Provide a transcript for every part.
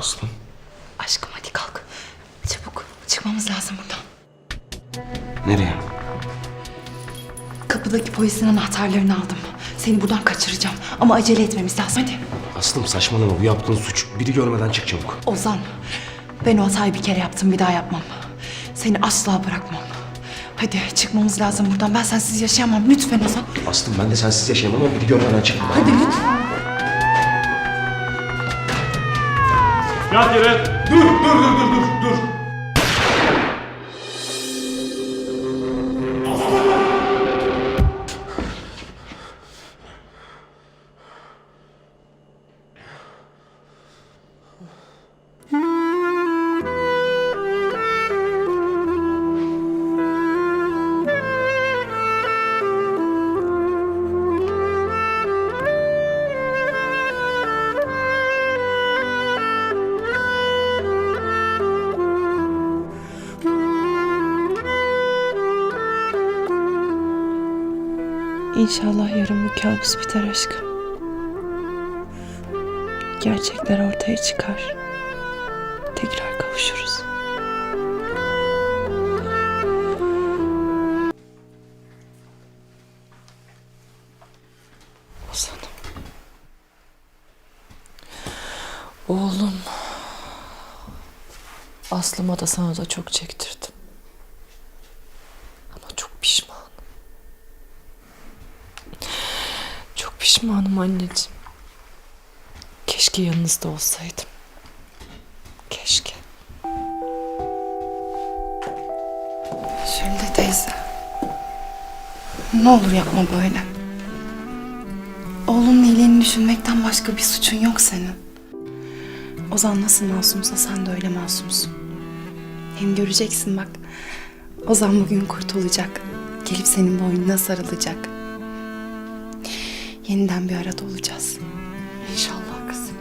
Aslım. Aşkım hadi kalk. Çabuk çıkmamız lazım buradan. Nereye? Kapıdaki polisin anahtarlarını aldım. Seni buradan kaçıracağım. Ama acele etmemiz lazım hadi. Aslım saçmalama bu yaptığın suç. Biri görmeden çık çabuk. Ozan ben o hatayı bir kere yaptım bir daha yapmam. Seni asla bırakmam. Hadi çıkmamız lazım buradan. Ben sensiz yaşayamam. Lütfen Ozan. Aslım ben de sensiz yaşayamam ama biri görmeden çık. Hadi lütfen. Yat yere. Dur, dur, dur, dur, dur, dur. İnşallah yarın bu kabus biter aşkım. Gerçekler ortaya çıkar. Tekrar kavuşuruz. Ozan'ım. Oğlum. Aslıma da sana da çok çektirdim. Ama çok pişmanım. Çok pişmanım anneciğim. Keşke yanınızda olsaydım. Keşke. Şöyle teyze. Ne olur yapma böyle. Oğlunun iyiliğini düşünmekten başka bir suçun yok senin. Ozan nasıl masumsa sen de öyle masumsun. Hem göreceksin bak. Ozan bugün kurtulacak. Gelip senin boynuna sarılacak. Yeniden bir arada olacağız. İnşallah kızım.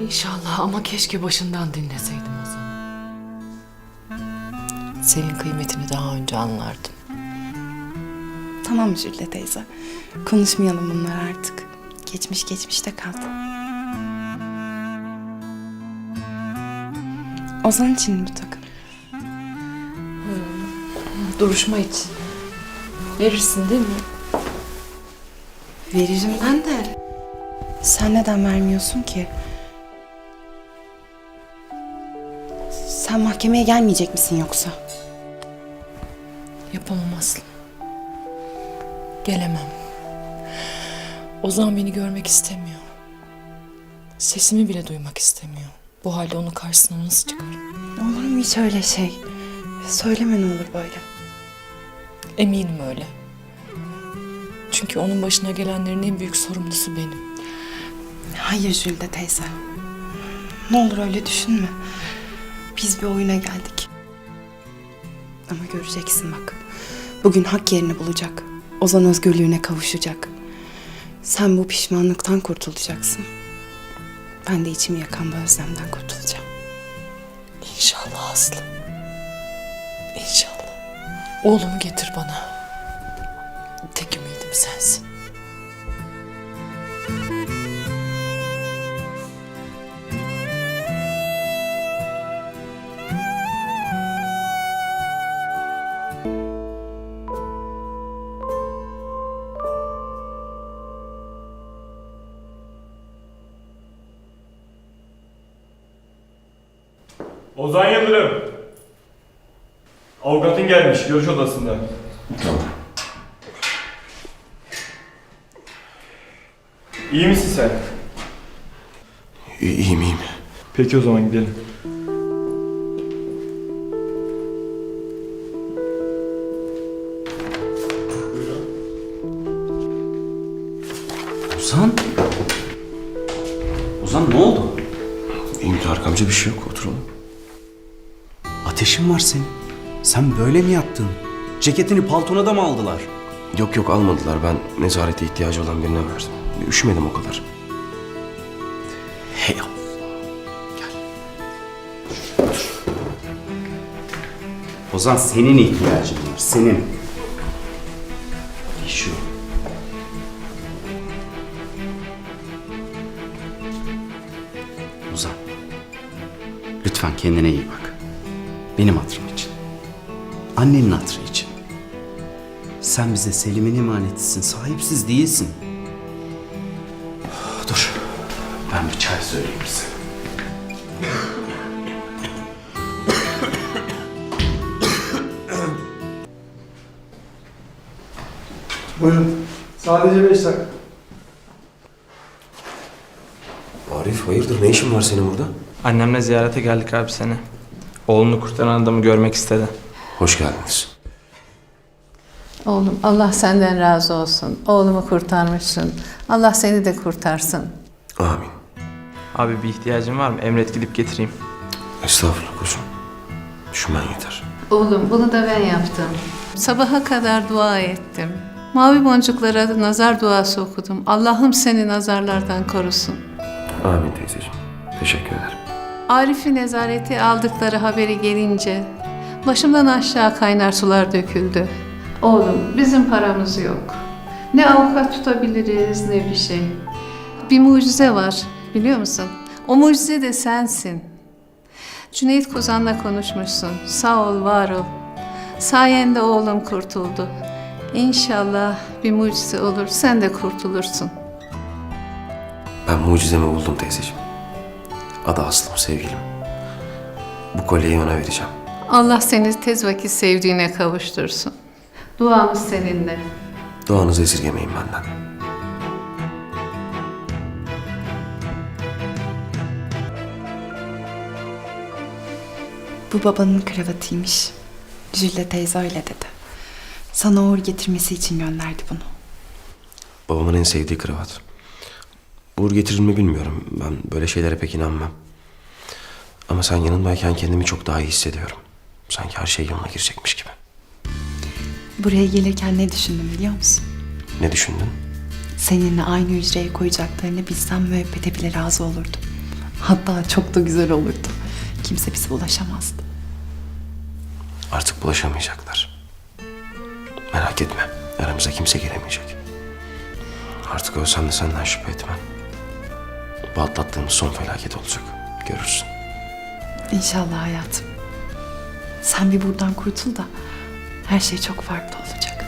İnşallah ama keşke başından dinleseydim o zaman. Senin kıymetini daha önce anlardım. Tamam Jülde teyze. Konuşmayalım bunlar artık. Geçmiş geçmişte kaldı. Ozan için mi bu takım? Duruşma için. Verirsin değil mi? Veririm ben de. Sen neden vermiyorsun ki? Sen mahkemeye gelmeyecek misin yoksa? Yapamam Aslı. Gelemem. Ozan beni görmek istemiyor. Sesimi bile duymak istemiyor. Bu halde onun karşısına nasıl çıkarım? Olur mu hiç öyle şey? Söyleme ne olur böyle. Eminim öyle. Çünkü onun başına gelenlerin en büyük sorumlusu benim. Hayır Jülde teyze. Ne olur öyle düşünme. Biz bir oyuna geldik. Ama göreceksin bak. Bugün hak yerini bulacak. Ozan özgürlüğüne kavuşacak. Sen bu pişmanlıktan kurtulacaksın. Ben de içimi yakan bu özlemden kurtulacağım. İnşallah Aslı. İnşallah. Oğlumu getir bana. Tek ümidim sensin. Ozan Yıldırım. Avukatın gelmiş, görüş odasında. Tamam. İyi misin sen? İyi, iyiyim iyiyim. Peki o zaman gidelim. Ozan? Ozan ne oldu? İyiyim Tarık amca bir şey yok oturalım. Ateşin var senin. Sen böyle mi yattın? Ceketini paltona da mı aldılar? Yok yok almadılar ben nezarete ihtiyacı olan birine verdim. Üşümedim o kadar. Hey Allah. Gel. Ozan senin ihtiyacın var. Senin. Şu. Lütfen kendine iyi bak. Benim hatırım için. Annenin hatırı için. Sen bize Selim'in emanetisin. Sahipsiz değilsin. Ben bir çay söyleyeyim size. Buyurun. Sadece beş dakika. Arif hayırdır ne işin var senin burada? Annemle ziyarete geldik abi seni. Oğlunu kurtaran adamı görmek istedi. Hoş geldiniz. Oğlum Allah senden razı olsun. Oğlumu kurtarmışsın. Allah seni de kurtarsın. Amin. Abi bir ihtiyacın var mı? Emret gidip getireyim. Estağfurullah kuzum. Düşünmen yeter. Oğlum bunu da ben yaptım. Sabaha kadar dua ettim. Mavi boncuklara nazar duası okudum. Allah'ım seni nazarlardan korusun. Amin teyzeciğim. Teşekkür ederim. Arif'i nezareti aldıkları haberi gelince başımdan aşağı kaynar sular döküldü. Oğlum bizim paramız yok. Ne avukat tutabiliriz ne bir şey. Bir mucize var biliyor musun? O mucize de sensin. Cüneyt Kuzan'la konuşmuşsun. Sağ ol, var ol. Sayende oğlum kurtuldu. İnşallah bir mucize olur, sen de kurtulursun. Ben mucizemi buldum teyzeciğim. Adı Aslım sevgilim. Bu kolyeyi ona vereceğim. Allah seni tez vakit sevdiğine kavuştursun. Duamız seninle. Duanızı esirgemeyin benden. Bu babanın kravatıymış. Jülde teyze öyle dedi. Sana uğur getirmesi için gönderdi bunu. Babamın en sevdiği kravat. Uğur getirir mi bilmiyorum. Ben böyle şeylere pek inanmam. Ama sen yanındayken kendimi çok daha iyi hissediyorum. Sanki her şey yoluna girecekmiş gibi. Buraya gelirken ne düşündüm biliyor musun? Ne düşündün? Seninle aynı hücreye koyacaklarını bilsem müebbete bile razı olurdum. Hatta çok da güzel olurdu. Kimse bize ulaşamazdı. Artık bulaşamayacaklar. Merak etme. Aramıza kimse giremeyecek. Artık ölsem de senden şüphe etmem. Bu atlattığımız son felaket olacak. Görürsün. İnşallah hayatım. Sen bir buradan kurtul da her şey çok farklı olacak.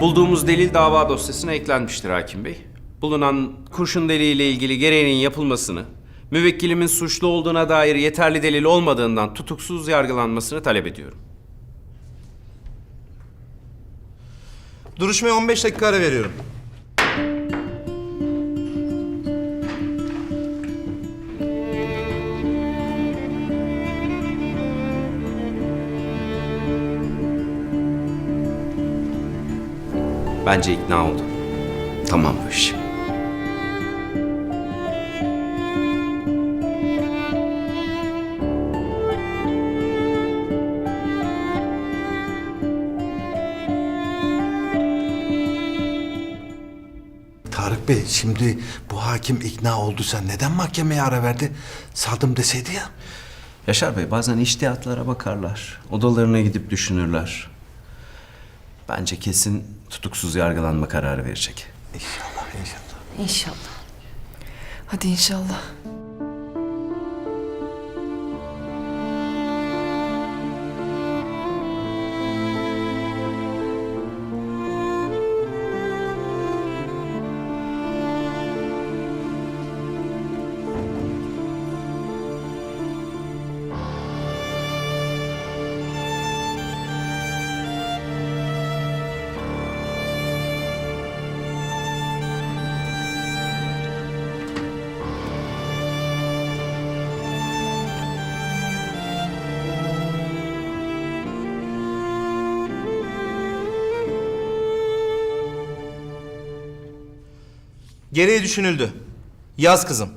Bulduğumuz delil dava dosyasına eklenmiştir hakim bey. Bulunan kurşun deliğiyle ilgili gereğinin yapılmasını, müvekkilimin suçlu olduğuna dair yeterli delil olmadığından tutuksuz yargılanmasını talep ediyorum. Duruşmaya 15 dakika ara veriyorum. Bence ikna oldu. Tamam bu iş. Bey şimdi bu hakim ikna olduysa neden mahkemeye ara verdi? Saldım deseydi ya. Yaşar Bey bazen iştihatlara bakarlar. Odalarına gidip düşünürler. Bence kesin tutuksuz yargılanma kararı verecek. İnşallah inşallah. İnşallah. Hadi inşallah. Gereği düşünüldü. Yaz kızım.